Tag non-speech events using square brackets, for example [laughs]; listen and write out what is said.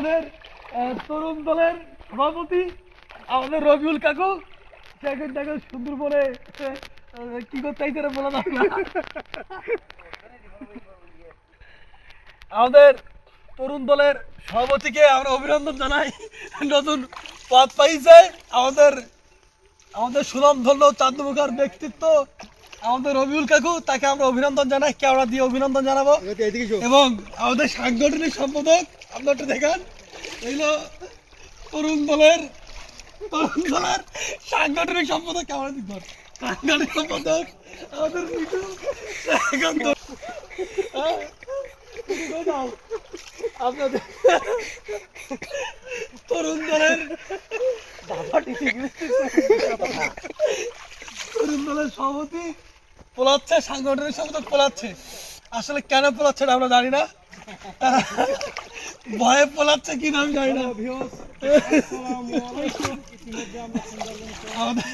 আমাদের তরুণ দলের সভাপতি আমাদের রবিউল কাকু। সেকেন্ড টাকা সুন্দর করে কি করতে চাইছে বলে না। আমাদের তরুণ দলের সভাপতিকে আমরা অভিনন্দন জানাই। নতুন পদ পাইছে। আমাদের আমাদের সুনাম ধন্য চাঁদমুখার ব্যক্তিত্ব আমাদের রবিউল কাকু তাকে আমরা অভিনন্দন জানাই। কেওড়া দিয়ে অভিনন্দন জানাব। এবং আমাদের সাংগঠনিক সম্পাদক আপনার একটু দেখান। এইগুলো তরুণ দলের তরুণ দলের সাংগঠনিক সম্পাদক কেমন দিক সাংগঠনিক সম্পাদক আমাদের মিঠু? আপনাদের তরুণ দলের তরুণ দলের সভাপতি পোলাচ্ছে সাংগঠনিক সংগঠন পোলাচ্ছে। আসলে কেন পোলাচ্ছে এটা আমরা জানি না। [laughs] ভয়ে পোলাচ্ছে কি নাম জানি না। [laughs] আমাদের